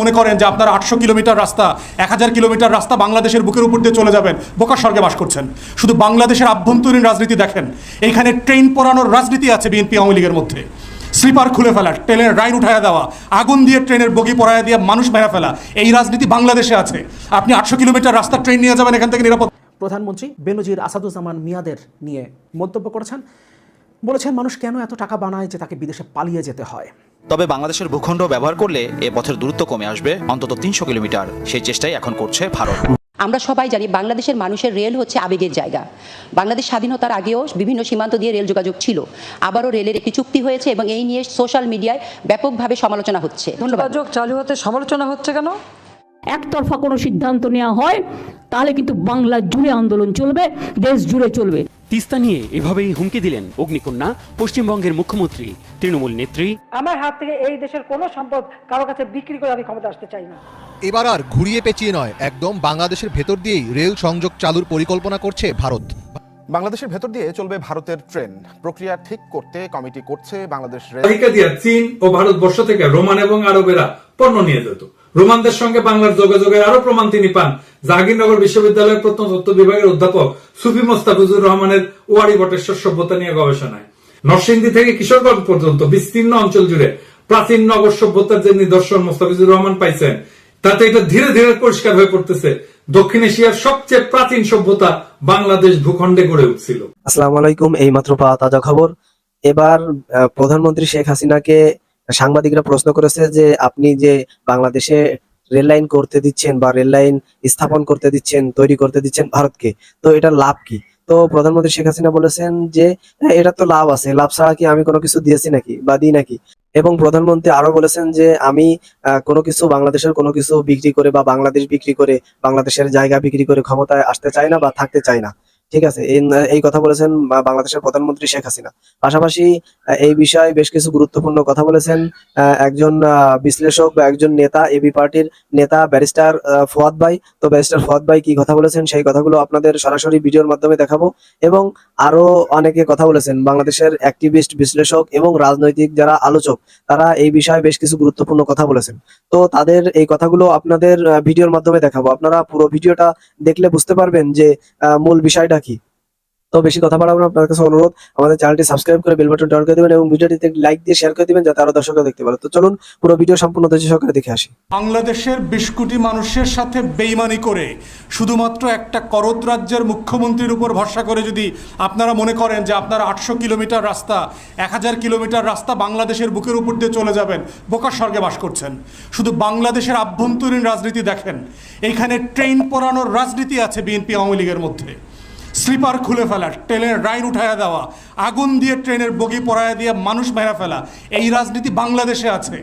মনে করেন যে আপনারা আটশো কিলোমিটার রাস্তা, এক হাজার কিলোমিটার রাস্তা বাংলাদেশের বুকের উপর দিয়ে চলে যাবেন বোকার স্বর্গে বাস করছেন। শুধু বাংলাদেশের আভ্যন্তরীণ রাজনীতি দেখেন, এইখানে ট্রেন পরানোর রাজনীতি আছে বিএনপি আওয়ামী লীগের মধ্যে। স্লিপার খুলে ফেলা, ট্রেনের রাইন উঠায়া দেওয়া, আগুন দিয়ে ট্রেনের বগি পরায়া দিয়ে মানুষ মেরা ফেলা, এই রাজনীতি বাংলাদেশে আছে। আপনি আটশো কিলোমিটার রাস্তা ট্রেন নিয়ে যাবেন এখান থেকে নিরাপদ প্রধানমন্ত্রী বেনজির আসাদুজ্জামান মিয়াদের নিয়ে মন্তব্য করেছেন। বলেছেন, মানুষ কেন এত টাকা বানায় যে তাকে বিদেশে পালিয়ে যেতে হয়? তবে বাংলাদেশের ভূখণ্ড ব্যবহার করলে এ পথের দূরত্ব কমে আসবে অন্তত তিনশো কিলোমিটার। সেই চেষ্টাই এখন করছে ভারত। আমরা সবাই জানি বাংলাদেশের মানুষের রেল হচ্ছে আবেগের জায়গা। বাংলাদেশ স্বাধীনতার আগেও বিভিন্ন সীমান্ত দিয়ে রেল যোগাযোগ ছিল। আবারও রেলের একটি চুক্তি হয়েছে এবং এই নিয়ে সোশ্যাল মিডিয়ায় ব্যাপকভাবে সমালোচনা হচ্ছে। ধন্যবাদ। যোগাযোগ চালু হতে সমালোচনা হচ্ছে কেন? একতরফা কোনো সিদ্ধান্ত নেওয়া হয় তাহলে কিন্তু বাংলা জুড়ে আন্দোলন চলবে দেশ জুড়ে চলবে। তিস্তা নিয়ে এভাবেই হুমকি দিলেন অগ্নিকন্যা পশ্চিমবঙ্গের মুখ্যমন্ত্রী তৃণমূল নেত্রী। আমার হাত থেকে এই দেশের কোনো সম্পদ কারও কাছে বিক্রি করে আমি ক্ষমতা আসতে চাই না। এবার আর ঘুরিয়ে পেঁচিয়ে নয় একদম বাংলাদেশের ভেতর দিয়েই রেল সংযোগ চালুর পরিকল্পনা করছে ভারত। বাংলাদেশের ভেতর দিয়ে চলবে ভারতের ট্রেন। প্রক্রিয়া ঠিক করতে কমিটি করছে বাংলাদেশ রেল চীন ও ভারতবর্ষ থেকে রোমান এবং আরবেরা পণ্য নিয়ে যেত। রোমানদের সঙ্গে বাংলার যোগাযোগের আরও প্রমাণ তিনি পান। জাহাঙ্গীরনগর বিশ্ববিদ্যালয়ের প্রত্নতত্ত্ব বিভাগের অধ্যাপক সুফি মোস্তাফিজুর রহমানের ওয়ারি বটেশ্বর সভ্যতা নিয়ে গবেষণায়। নরসিংদী থেকে কিশোরগঞ্জ পর্যন্ত বিস্তীর্ণ অঞ্চল জুড়ে প্রাচীন নগর সভ্যতার যে নিদর্শন মোস্তাফিজুর রহমান পাইছেন, তাতে এটা ধীরে ধীরে পরিষ্কার হয়ে পড়তেছে। দক্ষিণ এশিয়ার সবচেয়ে প্রাচীন সভ্যতা বাংলাদেশ ভূখণ্ডে গড়ে উঠছিল। আসসালামু আলাইকুম এই মাত্র পাওয়া তাজা খবর। এবার প্রধানমন্ত্রী শেখ হাসিনাকে সাংবাদিকরা প্রশ্ন করেছে যে আপনি যে বাংলাদেশে রেল লাইন করতে দিচ্ছেন বা রেল লাইন স্থাপন করতে দিচ্ছেন তৈরি করতে দিচ্ছেন ভারতকে তো এটা লাভ কি? তো প্রধানমন্ত্রী শেখ হাসিনা বলেছেন যে হ্যাঁ, এটা তো লাভ আছে লাভ ছাড়া কি আমি কোনো কিছু দিয়েছি নাকি বা দিই নাকি? এবং প্রধানমন্ত্রী আরও বলেছেন যে আমি কোনো কিছু বাংলাদেশের কোনো কিছু বিক্রি করে বা বাংলাদেশ বিক্রি করে বাংলাদেশের জায়গা বিক্রি করে ক্ষমতায় আসতে চাই না বা থাকতে চাই না। ঠিক আছে, এই কথা বলেছেন বাংলাদেশের প্রধানমন্ত্রী শেখ হাসিনা। পাশাপাশি এই বিষয়ে বেশ কিছু গুরুত্বপূর্ণ কথা বলেছেন। একজন বিশ্লেষক বা একজন নেতা এবি পার্টির নেতা, ব্যারিস্টার ফুয়াদ ভাই। তো ব্যারিস্টার ফুয়াদ ভাই কি কথা বলেছেন? সেই কথাগুলো আপনাদের সরাসরি ভিডিওর মাধ্যমে দেখাবো। এবং আরও অনেকে কথা বলেছেন, বাংলাদেশের অ্যাক্টিভিস্ট, বিশ্লেষক এবং রাজনৈতিক যারা আলোচক, তারা এই বিষয়ে বেশ কিছু গুরুত্বপূর্ণ কথা বলেছেন। তো তাদের এই কথাগুলো আপনাদের ভিডিওর মাধ্যমে দেখাবো। আপনারা পুরো ভিডিওটা দেখলে বুঝতে পারবেন যে মূল বিষয়টা কি তো বেশি কথা বাড়াবো না আপনার কাছে অনুরোধ, আমাদের চ্যানেলটি সাবস্ক্রাইব করে বেল বাটন টান করে দিবেন এবং ভিডিওটিতে লাইক দিয়ে শেয়ার করে দিবেন যাতে আরও দর্শকরা দেখতে পারে। তো চলুন, পুরো ভিডিও সম্পূর্ণ ধৈর্য সহকারে দেখে আসি। বাংলাদেশের বিশ কোটি মানুষের সাথে বেইমানি করে শুধুমাত্র একটা করদ রাজ্যের মুখ্যমন্ত্রীর উপর ভরসা করে যদি আপনারা মনে করেন যে আপনারা আটশো কিলোমিটার রাস্তা, এক হাজার কিলোমিটার রাস্তা বাংলাদেশের বুকের উপর দিয়ে চলে যাবেন বোকার স্বর্গে বাস করছেন। শুধু বাংলাদেশের আভ্যন্তরীণ রাজনীতি দেখেন, এইখানে ট্রেন পরানোর রাজনীতি আছে বিএনপি আওয়ামী লীগের মধ্যে। স্লিপার খুলে ফেলা, ট্রেনের রাইন উঠায়া দেওয়া, আগুন দিয়ে ট্রেনের বগি পড়ায় দিয়ে মানুষ মেরা ফেলা, এই রাজনীতি বাংলাদেশে আছে।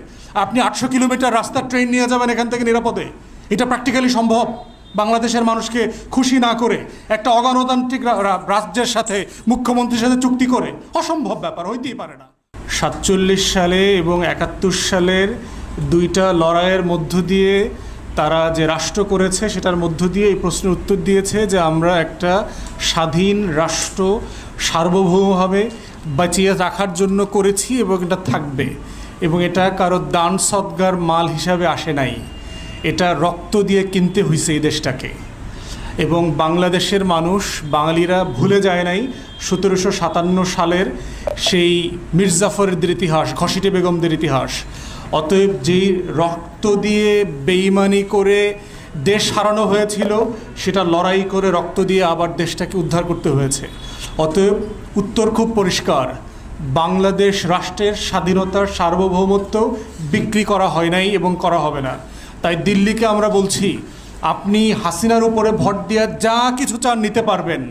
আপনি আটশো কিলোমিটার রাস্তার ট্রেন নিয়ে যাবেন এখান থেকে নিরাপদে। এটা প্র্যাকটিক্যালি সম্ভব। বাংলাদেশের মানুষকে খুশি না করে একটা অগণতান্ত্রিক রাজ্যের সাথে, মুখ্যমন্ত্রীর সাথে চুক্তি করে, অসম্ভব ব্যাপার, হইতেই পারে না। সাতচল্লিশ সালে এবং একাত্তর সালের দুইটা লড়াইয়ের মধ্য দিয়ে তারা যে রাষ্ট্র করেছে সেটার মধ্য দিয়ে এই প্রশ্নের উত্তর দিয়েছে যে আমরা একটা স্বাধীন রাষ্ট্র সার্বভৌমভাবে বাঁচিয়ে রাখার জন্য করেছি এবং এটা থাকবে। এবং এটা কারও দান সদ্গার মাল হিসাবে আসে নাই। এটা রক্ত দিয়ে কিনতে হয়েছে এই দেশটাকে। এবং বাংলাদেশের মানুষ, বাঙালিরা ভুলে যায় নাই সতেরোশো সাতান্ন সালের সেই মির্জাফরের ইতিহাস ঘসিটে বেগমদের ইতিহাস। অতএব যেই রক্ত দিয়ে বেইমানি করে দেশ হারানো হয়েছিল সেটা লড়াই করে রক্ত দিয়ে আবার দেশটাকে উদ্ধার করতে হয়েছে। অতএব উত্তর খুব পরিষ্কার বাংলাদেশ রাষ্ট্রের স্বাধীনতার সার্বভৌমত্ব বিক্রি করা হয় নাই এবং করা হবে না। তাই দিল্লিকে আমরা বলছি আপনি হাসিনার উপরে ভোট দিয়ে যা কিছু চান নিতে পারবেন।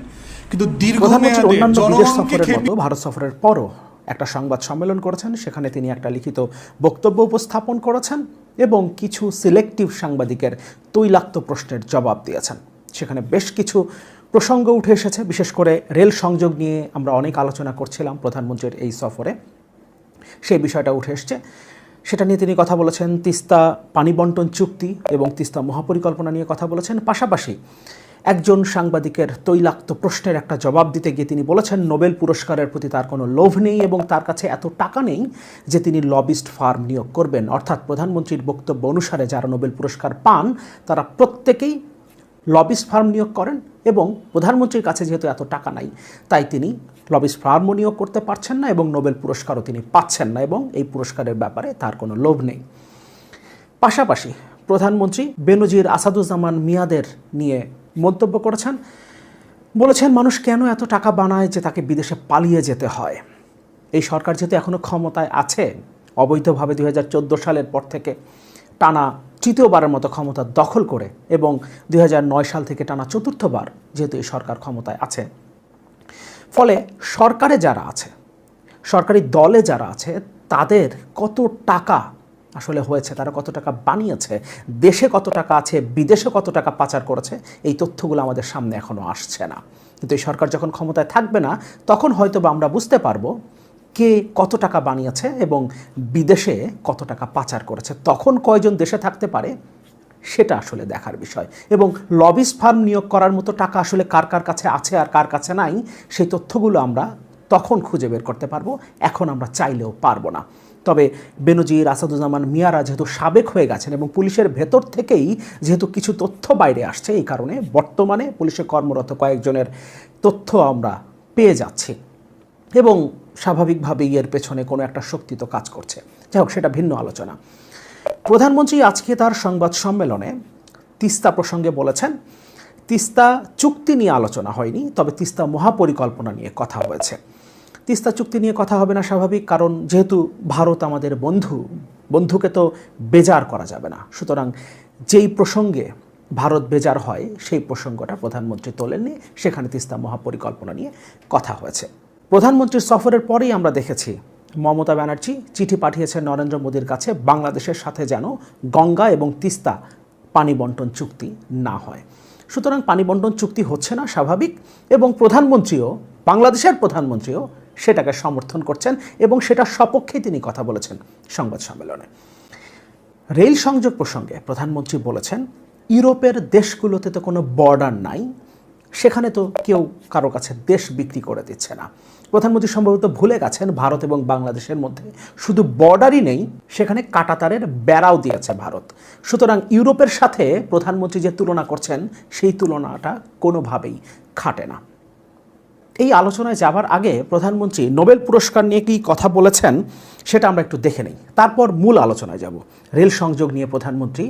কিন্তু দীর্ঘমেয়াদে জনগণকে ভারত সফরের পরও একটা সংবাদ সম্মেলন করেছেন, সেখানে তিনি একটা লিখিত বক্তব্য উপস্থাপন করেছেন এবং কিছু সিলেক্টিভ সাংবাদিকের তৈলাক্ত প্রশ্নের জবাব দিয়েছেন। সেখানে বেশ কিছু প্রসঙ্গ উঠে এসেছে, বিশেষ করে রেল সংযোগ নিয়ে আমরা অনেক আলোচনা করছিলাম প্রধানমন্ত্রীর এই সফরে। সেই বিষয়টা উঠে এসছে। সেটা নিয়ে তিনি কথা বলেছেন, তিস্তা পানি বন্টন চুক্তি এবং তিস্তা মহাপরিকল্পনা নিয়ে কথা বলেছেন। পাশাপাশি একজন সাংবাদিকের তৈলাক্ত প্রশ্নের একটা জবাব দিতে গিয়ে তিনি বলেছেন, নোবেল পুরস্কারের প্রতি তার কোনো লোভ নেই এবং তার কাছে এত টাকা নেই যে তিনি লবিস্ট ফার্ম নিয়োগ করবেন। অর্থাৎ প্রধানমন্ত্রীর বক্তব্য অনুসারে যারা নোবেল পুরস্কার পান, তারা প্রত্যেকেই লবিস্ট ফার্ম নিয়োগ করেন এবং প্রধানমন্ত্রীর কাছে যেহেতু এত টাকা নাই, তাই তিনি লবিস্ট ফার্মও নিয়োগ করতে পারছেন না এবং নোবেল পুরস্কারও তিনি পাচ্ছেন না এবং এই পুরস্কারের ব্যাপারে তার কোনো লোভ নেই। পাশাপাশি প্রধানমন্ত্রী বেনজির আসাদুজ্জামান মিয়াদের নিয়ে মন্তব্য করেছেন। বলেছেন, মানুষ কেন এত টাকা বানায় যে তাকে বিদেশে পালিয়ে যেতে হয়? এই সরকার যেহেতু এখনও ক্ষমতায় আছে, অবৈধভাবে দু হাজার চোদ্দ সালের পর থেকে টানা তৃতীয়বারের মতো ক্ষমতা দখল করে এবং দু হাজার নয় সাল থেকে টানা চতুর্থবার যেহেতু এই সরকার ক্ষমতায় আছে। ফলে সরকারে যারা আছে, সরকারি দলে যারা আছে, তাদের কত টাকা আসলে হয়েছে, তারা কত টাকা বানিয়েছে, দেশে কত টাকা আছে, বিদেশে কত টাকা পাচার করেছে, এই তথ্যগুলো আমাদের সামনে এখনও আসছে না। কিন্তু এই সরকার যখন ক্ষমতায় থাকবে না, তখন হয়তো বা আমরা বুঝতে পারব কে কত টাকা বানিয়েছে এবং বিদেশে কত টাকা পাচার করেছে। তখন কয়জন দেশে থাকতে পারে, সেটা আসলে দেখার বিষয়। এবং লবিস ফার্ম নিয়োগ করার মতো টাকা আসলে কার কার কাছে আছে আর কার কাছে নাই, সেই তথ্যগুলো আমরা তখন খুঁজে বের করতে পারব, এখন আমরা চাইলেও পারব না। তবে বেনজির, আসাদুজ্জামান, মিয়ারা যেহেতু সাবেক হয়ে গেছেন এবং পুলিশের ভেতর থেকেই যেহেতু কিছু তথ্য বাইরে আসছে, এই কারণে বর্তমানে পুলিশে কর্মরত কয়েকজনের তথ্য আমরা পেয়ে যাচ্ছি এবং স্বাভাবিকভাবেই এর পেছনে কোনো একটা শক্তি তো কাজ করছে। যাই হোক, সেটা ভিন্ন আলোচনা। প্রধানমন্ত্রী আজকে তার সংবাদ সম্মেলনে তিস্তা প্রসঙ্গে বলেছেন, তিস্তা চুক্তি নিয়ে আলোচনা হয়নি, তবে তিস্তা মহাপরিকল্পনা নিয়ে কথা হয়েছে। তিস্তা চুক্তি নিয়ে কথা হবে না স্বাভাবিক, কারণ যেহেতু ভারত আমাদের বন্ধু, বন্ধুকে তো বেজার করা যাবে না। সুতরাং যেই প্রসঙ্গে ভারত বেজার হয়, সেই প্রসঙ্গটা প্রধানমন্ত্রী তোলেননি, সেখানে তিস্তা মহাপরিকল্পনা নিয়ে কথা হয়েছে। প্রধানমন্ত্রীর সফরের পরেই আমরা দেখেছি, মমতা ব্যানার্জি চিঠি পাঠিয়েছেন নরেন্দ্র মোদীর কাছে, বাংলাদেশের সাথে যেন গঙ্গা এবং তিস্তা পানি বন্টন চুক্তি না হয়। সুতরাং পানি বন্টন চুক্তি হচ্ছে না স্বাভাবিক, এবং প্রধানমন্ত্রীও, বাংলাদেশের প্রধানমন্ত্রীও সেটাকে সমর্থন করছেন এবং সেটা সপক্ষেই তিনি কথা বলেছেন সংবাদ সম্মেলনে। রেল সংযোগ প্রসঙ্গে প্রধানমন্ত্রী বলেছেন, ইউরোপের দেশগুলোতে তো কোনো বর্ডার নাই, সেখানে তো কেউ কারও কাছে দেশ বিক্রি করে দিচ্ছে না। প্রধানমন্ত্রী সম্ভবত ভুলে গেছেন, ভারত এবং বাংলাদেশের মধ্যে শুধু বর্ডারই নেই, সেখানে কাটাতারের বেড়াও দিয়েছে ভারত। সুতরাং ইউরোপের সাথে প্রধানমন্ত্রী যে তুলনা করছেন, সেই তুলনাটা কোনোভাবেই খাটে না। এই আলোচনায় যাবার আগে প্রধানমন্ত্রী নোবেল পুরস্কার নিয়ে কি কথা বলেছেন সেটা আমরা একটু দেখে নেই। তারপর মূল আলোচনায় যাব। রেল সংযোগ নিয়ে প্রধানমন্ত্রী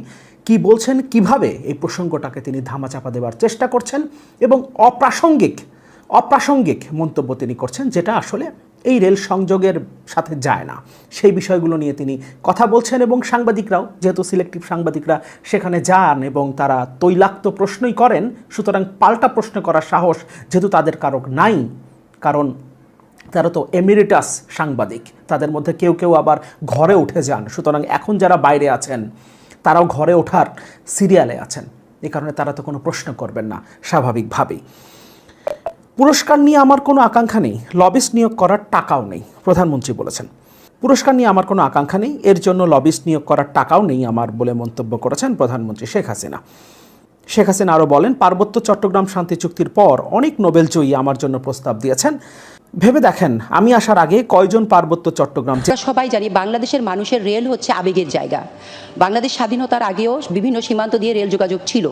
কি বলছেন, কীভাবে এই প্রসঙ্গটাকে তিনি ধামাচাপা দেওয়ার চেষ্টা করছেন এবং অপ্রাসঙ্গিক অপ্রাসঙ্গিক মন্তব্য তিনি করছেন, যেটা আসলে এই রেল সংযোগের সাথে যায় না। সেই বিষয়গুলো নিয়ে তিনি কথা বলছেন এবং সাংবাদিকরাও, যেহেতু সিলেক্টিভ সাংবাদিকরা সেখানে যান এবং তারা তৈলাক্ত প্রশ্নই করেন, সুতরাং পাল্টা প্রশ্ন করার সাহস যেহেতু তাদের কারক নাই, কারণ তারা তো এমিরিটাস সাংবাদিক, তাদের মধ্যে কেউ কেউ আবার ঘরে উঠে যান। সুতরাং এখন যারা বাইরে আছেন, তারাও ঘরে ওঠার সিরিয়ালে আছেন। এ কারণে তারা তো কোনো প্রশ্ন করবেন না, স্বাভাবিকভাবেই। পুরস্কার নিয়ে আমার কোনো আকাঙ্ক্ষা নেই লবিস্ট নিয়োগ করার টাকাও নেই, প্রধানমন্ত্রী বলেছেন। পুরস্কার নিয়ে আমার কোনো আকাঙ্ক্ষা নেই, এর জন্য লবিস্ট নিয়োগ করার টাকাও নেই আমার বলে মন্তব্য করেছেন প্রধানমন্ত্রী শেখ হাসিনা। শেখ হাসিনা আরও বলেন, পার্বত্য চট্টগ্রাম শান্তি চুক্তির পর অনেক নোবেল জয়ী আমার জন্য প্রস্তাব দিয়েছেন। ভেবে দেখেন আমি আসার আগে কয়জন পার্বত্য চট্টগ্রাম সবাই জানি বাংলাদেশের মানুষের রেল হচ্ছে আবেগের জায়গা। বাংলাদেশ স্বাধীনতার আগেও বিভিন্ন সীমান্ত দিয়ে রেল যোগাযোগ ছিল।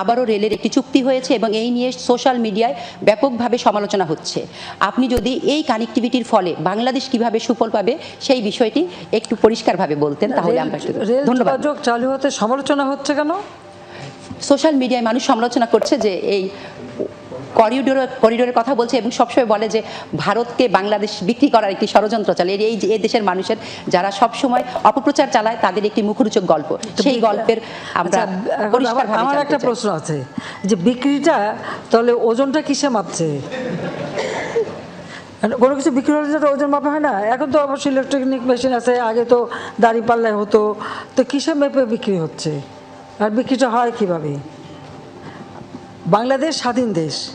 আবারও রেলের একটি চুক্তি হয়েছে এবং এই নিয়ে সোশ্যাল মিডিয়ায় ব্যাপকভাবে সমালোচনা হচ্ছে। আপনি যদি এই কানেক্টিভিটির ফলে বাংলাদেশ কীভাবে সুফল পাবে সেই বিষয়টি একটু পরিষ্কারভাবে বলতেন তাহলে আমরা রেল ধন্যবাদ। যোগাযোগ চালু হতে সমালোচনা হচ্ছে কেন? সোশ্যাল মিডিয়ায় মানুষ সমালোচনা করছে যে এই করিডোর করিডোরের কথা বলছে এবং সবসময় বলে যে ভারতকে বাংলাদেশ বিক্রি করার একটি ষড়যন্ত্র চালে এই যে এই দেশের মানুষের যারা সবসময় অপপ্রচার চালায় তাদের একটি মুখরোচক গল্প। সেই গল্পের আমরা আচ্ছা, আমার- একটা প্রশ্ন আছে যে বিক্রিটা তাহলে ওজনটা কিসে মাপছে? কোনো কিছু বিক্রি হলে যেটা ওজন মাপা হয় না? এখন তো অবশ্যই ইলেকট্রনিক মেশিন আছে আগে তো দাড়ি পাল্লায় হতো তো কিসে মেপে বিক্রি হচ্ছে? আর বিক্রিটা হয় কীভাবে? বাংলাদেশ স্বাধীন দেশ।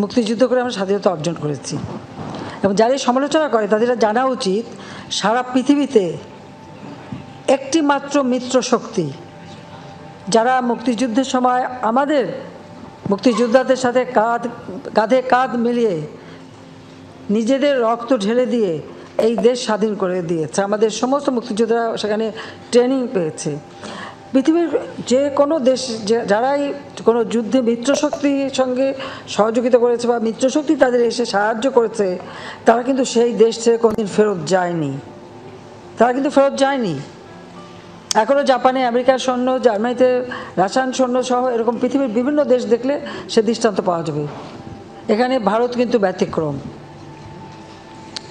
মুক্তিযুদ্ধ করে আমরা স্বাধীনতা অর্জন করেছি। এবং যারা সমালোচনা করে, তাদের জানা উচিত, সারা পৃথিবীতে একটি মাত্র মিত্র শক্তি, যারা মুক্তিযুদ্ধের সময় আমাদের মুক্তিযোদ্ধাদের সাথে কাঁধ, কাঁধে কাঁধ মিলিয়ে নিজেদের রক্ত ঢেলে দিয়ে এই দেশ স্বাধীন করে দিয়েছে। আমাদের সমস্ত মুক্তিযোদ্ধারা সেখানে ট্রেনিং পেয়েছে। পৃথিবীর যে কোনো দেশ যারাই কোনো যুদ্ধে মিত্রশক্তির সঙ্গে সহযোগিতা করেছে বা মিত্রশক্তি তাদের এসে সাহায্য করেছে, তারা কিন্তু সেই দেশ থেকে কোনোদিন ফেরত যায়নি। তারা কিন্তু ফেরত যায়নি। এখনও জাপানে আমেরিকার সৈন্য, জার্মানিতে রাসায়ন সৈন্য সহ এরকম পৃথিবীর বিভিন্ন দেশ দেখলে সে দৃষ্টান্ত পাওয়া যাবে। এখানে ভারত কিন্তু ব্যতিক্রম।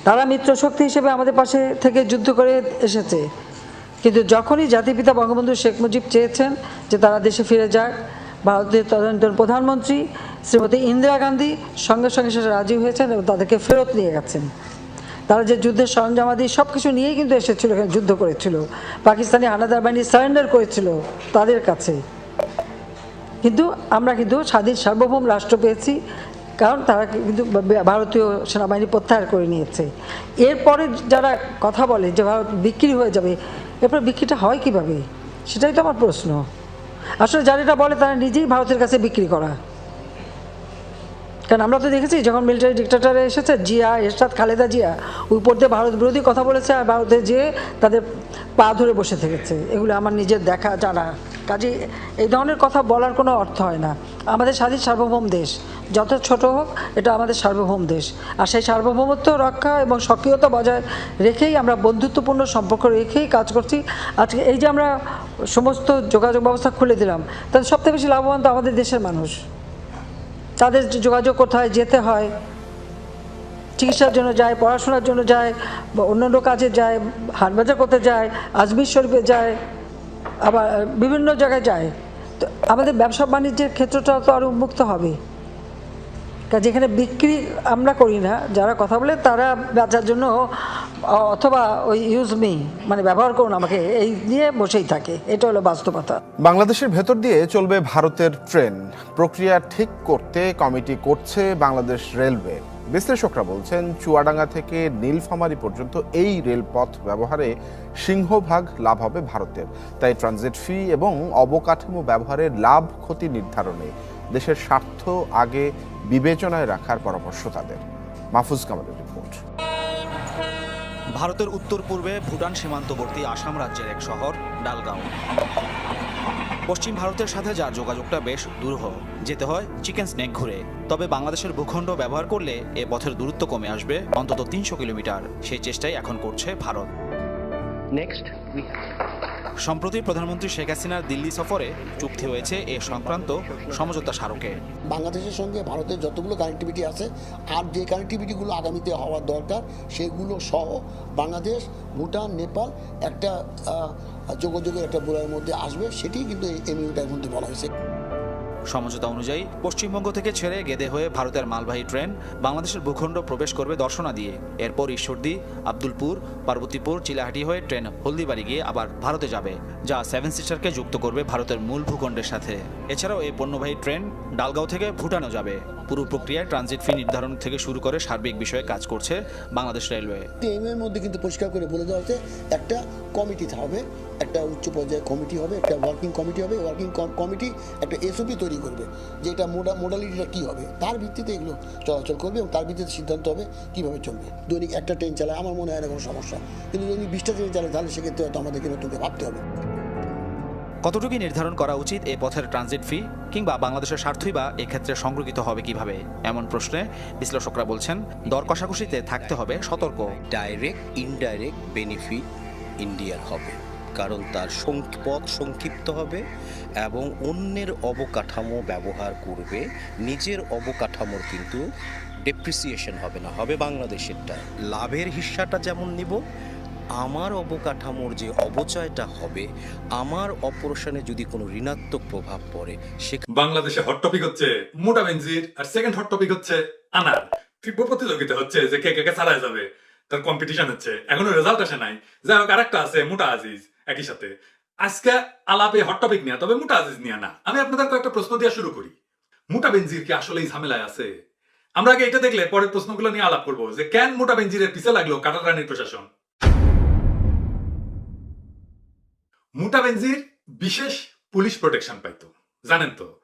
তারা মিত্রশক্তি হিসেবে আমাদের পাশে থেকে যুদ্ধ করে এসেছে। কিন্তু যখনই জাতিপিতা বঙ্গবন্ধু শেখ মুজিব চেয়েছেন যে তারা দেশে ফিরে যাক, ভারতের তদন্তের প্রধানমন্ত্রী শ্রীমতী ইন্দিরা গান্ধী সঙ্গে সঙ্গে সেটা রাজি হয়েছেন এবং তাদেরকে ফেরত নিয়ে গেছেন। তারা যে যুদ্ধের সরঞ্জামাদি সব কিছু নিয়েই কিন্তু এসেছিল, এখানে যুদ্ধ করেছিল। পাকিস্তানি হানাদার বাহিনী সারেন্ডার করেছিল তাদের কাছে। কিন্তু আমরা কিন্তু স্বাধীন সার্বভৌম রাষ্ট্র পেয়েছি, কারণ তারা কিন্তু ভারতীয় সেনাবাহিনী প্রত্যাহার করে নিয়েছে। এরপরে যারা কথা বলে যে ভারত বিক্রি হয়ে যাবে এরপর বিক্রিটা হয় কীভাবে? সেটাই তো আমার প্রশ্ন। আসলে যারা এটা বলে তারা নিজেই ভারতের কাছে বিক্রি করা। কারণ আমরা তো দেখেছি, যখন মিলিটারি ডিক্টেটারে এসেছে, জিয়া, এরশাদ, খালেদা জিয়া উপর দিয়ে ভারত বিরোধী কথা বলেছে আর ভারতে যেয়ে তাদের পা ধরে বসে থেকেছে। এগুলো আমার নিজের দেখা, জানা। কাজে এই ধরনের কথা বলার কোনো অর্থ হয় না। আমাদের স্বাধীন সার্বভৌম দেশ। যত ছোট হোক, এটা আমাদের সার্বভৌম দেশ। আর সেই সার্বভৌমত্ব রক্ষা এবং সক্রিয়তা বজায় রেখেই আমরা বন্ধুত্বপূর্ণ সম্পর্ক রেখেই কাজ করছি। আজকে এই যে আমরা সমস্ত যোগাযোগ ব্যবস্থা খুলে দিলাম তাদের সবথেকে বেশি লাভবান তো আমাদের দেশের মানুষ। তাদের যোগাযোগ কোথায় যেতে হয়, চিকিৎসার জন্য যায়, পড়াশোনার জন্য যায়, বা অন্যান্য কাজে যায় হাটবাজার করতে যায়, আজমির শরীফে যায়, আবার বিভিন্ন জায়গায় যায়। তো আমাদের ব্যবসা বাণিজ্যের ক্ষেত্রটা তো আরও উন্মুক্ত হবে। যেখানে বিক্রি আমরা করি না, যারা কথা বলে তারা বেচার জন্য অথবা ওই ইউজ মি মানে ব্যবহার করুন আমাকে, এই নিয়ে বসেই থাকে। এটা হলো বাস্তবতা। বাংলাদেশের ভেতর দিয়ে চলবে ভারতের ট্রেন প্রক্রিয়া ঠিক করতে কমিটি করছে বাংলাদেশ রেলওয়ে বিশ্লেষকরা বলছেন, চুয়াডাঙ্গা থেকে নীলফামারী পর্যন্ত এই রেলপথ ব্যবহারে সিংহভাগ লাভ হবে ভারতের। তাই ট্রানজিট ফি এবং অবকাঠামো ব্যবহারের লাভ ক্ষতি নির্ধারণে দেশের স্বার্থ আগে বিবেচনায় রাখার পরামর্শ তাদের। মাহফুজ কামালের রিপোর্ট। ভারতের উত্তর পূর্বে ভুটান সীমান্তবর্তী আসাম রাজ্যের এক শহর ডালগাঁও। পশ্চিম ভারতের সাথে যার যোগাযোগটা বেশ দূরহ যেতে হয় চিকেন স্নেক ঘুরে। তবে বাংলাদেশের ভূখণ্ড ব্যবহার করলে এ পথের দূরত্ব কমে আসবে অন্তত তিনশো কিলোমিটার। সেই চেষ্টাই এখন করছে ভারত। সম্প্রতি প্রধানমন্ত্রী শেখ হাসিনার দিল্লি সফরে চুক্তি হয়েছে এ সংক্রান্ত সমঝোতা স্মারকে। বাংলাদেশের সঙ্গে ভারতের যতগুলো কানেক্টিভিটি আছে, আর যে কানেক্টিভিটিগুলো আগামীতে হওয়ার দরকার, সেগুলো সহ বাংলাদেশ, ভুটান, নেপাল একটা যোগাযোগের একটা বলয়ের মধ্যে আসবে সেটি কিন্তু এই এমইউটার মধ্যে বলা হয়েছে। সমঝোতা অনুযায়ী পশ্চিমবঙ্গ থেকে ছেড়ে গেদে হয়ে ভারতের মালবাহী ট্রেন বাংলাদেশের ভূখণ্ড প্রবেশ করবে দর্শনা দিয়ে। এরপর ঈশ্বরদী, আব্দুলপুর, পার্বতীপুর, চিলাহাটি হয়ে ট্রেন হলদিবাড়ি গিয়ে আবার ভারতে যাবে, যা সেভেন সিস্টারকে যুক্ত করবে ভারতের মূল ভূখণ্ডের সাথে। এছাড়াও এই পণ্যবাহী ট্রেন ডালগাঁও থেকে ভুটানও যাবে। পুরো প্রক্রিয়ায় ট্রানজিট ফি নির্ধারণ থেকে শুরু করে সার্বিক বিষয়ে কাজ করছে বাংলাদেশ রেলওয়ে। এমএর মধ্যে কিন্তু পরিষ্কার করে বলে দেওয়া হচ্ছে, একটা কমিটি হবে একটা উচ্চ পর্যায়ের কমিটি হবে, একটা ওয়ার্কিং কমিটি হবে ওয়ার্কিং কমিটি একটা এসওপি তৈরি করবে, যে এটা মোডা মোডালিটিটা কী হবে, তার ভিত্তিতে এগুলো চলাচল করবে এবং তার ভিত্তিতে সিদ্ধান্ত হবে কীভাবে চলবে। দৈনিক একটা ট্রেন চালায়, আমার মনে হয় না কোনো সমস্যা, কিন্তু দৈনিক বিশটা ট্রেন চালায় তাহলে সেক্ষেত্রে হয়তো আমাদেরকে নতুন করে ভাবতে হবে। কতটুকু নির্ধারণ করা উচিত এই পথের ট্রানজিট ফি কিংবা বাংলাদেশের স্বার্থই বা এক্ষেত্রে সংরক্ষিত হবে কীভাবে? এমন প্রশ্নে বিশ্লেষকরা বলছেন, দর কষাকষিতে থাকতে হবে, সতর্ক। ডাইরেক্ট ইনডাইরেক্ট বেনিফিট ইন্ডিয়ার হবে। কারণ তার পথ সংক্ষিপ্ত হবে এবং অন্যের অবকাঠামো ব্যবহার করবে, নিজের অবকাঠামোর কিন্তু ডেপ্রিসিয়েশন হবে না, হবে বাংলাদেশেরটা। লাভের হিস্সাটা যেমন নিব আমার অবকাঠামোর যে অবচয়টা হবে, আমার অপারেশনে যদি কোনো ঋণাত্মক প্রভাব পড়ে সে বাংলাদেশে হট টপিক হচ্ছে মোটা বেঞ্জির আর সেকেন্ড হট টপিক হচ্ছে আনার। তীব্র প্রতিযোগিতা হচ্ছে যে কে কে ছাড়াই যাবে। তার কম্পিটিশন হচ্ছে। এখনও রেজাল্ট আসে নাই। যাই হোক, আরেকটা আছে মোটা আজিজ, একই সাথে। আজকে আলাপে হট টপিক নিয়ে, তবে মোটা আজিজ নিয়ে না। আমি আপনাদের কয়েকটা প্রশ্ন দিয়ে শুরু করি। মোটা বেঞ্জির কি আসলে এই ঝামেলায় আছে? আমরা আগে এটা দেখলে পরের প্রশ্নগুলো নিয়ে আলাপ করব যে কেন মোটা বেঞ্জিরের পিছে লাগল কাটার রানীর প্রশাসন? মোটা বেঞ্জির বিশেষ পুলিশ প্রোটেকশন পাইতো। জানেন তো?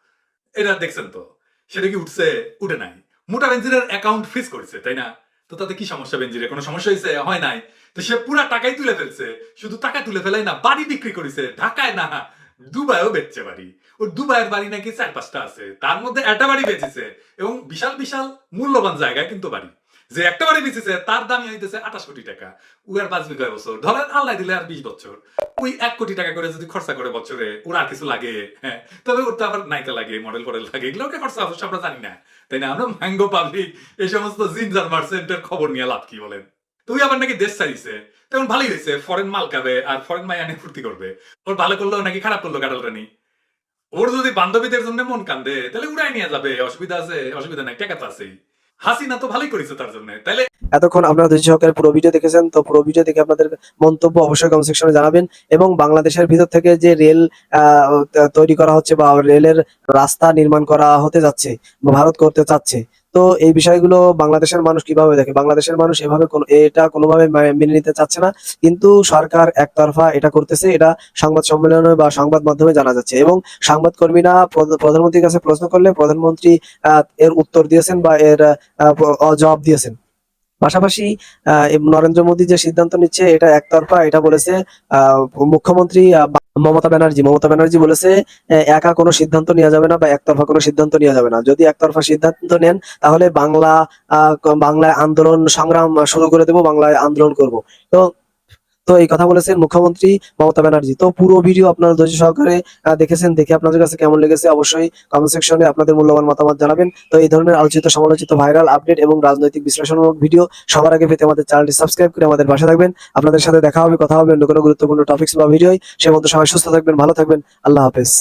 এটা দেখছেন তো? সেটা কি উঠছে? উঠে নাই। মোটা বেঞ্জিরের অ্যাকাউন্ট ফ্রিজ করেছে, তাই না? তো তাতে কি সমস্যা বেঞ্জিরে কোনো সমস্যা হয়েছে? হয় নাই। তো সে পুরা টাকাই তুলে ফেলছে। শুধু টাকা তুলে ফেলাই না, বাড়ি বিক্রি করেছে। ঢাকায় না, দুবাইও বেচছে বাড়ি। ওর দুবাইয়ের বাড়ি নাকি চার পাঁচটা আছে। তার মধ্যে একটা বাড়ি বেচেছে এবং বিশাল বিশাল মূল্যবান জায়গায় কিন্তু বাড়ি। যে একটা বাড়ি বেচেছে, তার দামই হইতেছে আঠাশ কোটি টাকা। উয়ার পাঁচ বিঘা বছর। ধরেন আল্লাহ দিলে আর বিশ বছর। ওই এক কোটি টাকা করে যদি খরচা করে বছরে, ওর আর কিছু লাগে? হ্যাঁ। তবে ওর তো আবার নাইকা লাগে মডেল ফডেল লাগে, এগুলো ওকে খরচা অবশ্য আমরা জানি না। তাই না? আমরা ম্যাঙ্গো পাবলিক এই সমস্ত জিনজার মার্সেন্টের খবর নিয়ে লাভ কি বলেন? তুই আবার নাকি দেশ ছাড়িছে তেমন ভালোই হয়েছে ফরেন মাল খাবে আর ফরেন মাই আনে ফুর্তি করবে। ওর ভালো করল নাকি খারাপ করল কাটাল রানী। ওর যদি বান্ধবীদের জন্য মন কান্দে, তাহলে উড়াই নিয়ে যাবে, অসুবিধা আছে, অসুবিধা নাই, টাকা তো আছেই। হাসিনা তো ভালোই করেছে তার জন্য। তাইলে এতক্ষণ আপনারা ধৈর্য সহকারে পুরো ভিডিও দেখেছেন, তো পুরো ভিডিও দেখে আপনাদের মন্তব্য অবশ্যই কমেন্ট সেকশনে জানাবেন এবং বাংলাদেশের ভিতর থেকে যে রেল তৈরি করা হচ্ছে বা রেলের রাস্তা নির্মাণ করা হতে যাচ্ছে বা ভারত করতে চাচ্ছে তো এই বিষয়গুলো বাংলাদেশের মানুষ কীভাবে দেখে? বাংলাদেশের মানুষ এভাবে এটা কোনোভাবে মেনে নিতে চাচ্ছে না। কিন্তু সরকার একতরফা এটা করতেছে। এটা সংবাদ সম্মেলনে বা সংবাদ মাধ্যমে জানা যাচ্ছে। এবং সংবাদ কর্মীরা প্রধানমন্ত্রীর কাছে প্রশ্ন করলে প্রধানমন্ত্রী এর উত্তর দিয়েছেন বা এর জবাব দিয়েছেন। পাশাপাশি নরেন্দ্র মোদী যে সিদ্ধান্ত নিচ্ছে, এটা একতরফা। এটা বলেছে মুখ্যমন্ত্রী মমতা ব্যানার্জি মমতা ব্যানার্জি বলেছে একা কোনো সিদ্ধান্ত নেওয়া যাবে না বা একতরফা কোনো সিদ্ধান্ত নেওয়া যাবে না। যদি একতরফা সিদ্ধান্ত নেন, তাহলে বাংলা বাংলায় আন্দোলন সংগ্রাম শুরু করে দেবো, বাংলায় আন্দোলন করব। তো তো এই কথা বলেছেন মুখ্যমন্ত্রী মমতা ব্যানার্জি। তো পুরো ভিডিও আপনারা ধৈর্য সহকারে দেখেছেন, দেখে আপনাদের কাছে কেমন লেগেছে অবশ্যই কমেন্ট সেকশনে আপনাদের মূল্যবান মতামত জানাবেন। তো এই ধরনের আলোচিত, সমালোচিত ভাইরাল আপডেট এবং রাজনৈতিক বিশ্লেষণমূলক ভিডিও সবার আগে পেতে আমাদের চ্যানেলটি সাবস্ক্রাইব করে আমাদের পাশে থাকবেন। আপনাদের সাথে দেখা হবে, কথা হবে অন্য কোনো গুরুত্বপূর্ণ টপিক্স বা ভিডিও সে মতো সবাই সুস্থ থাকবেন, ভালো থাকবেন। আল্লাহ হাফেজ।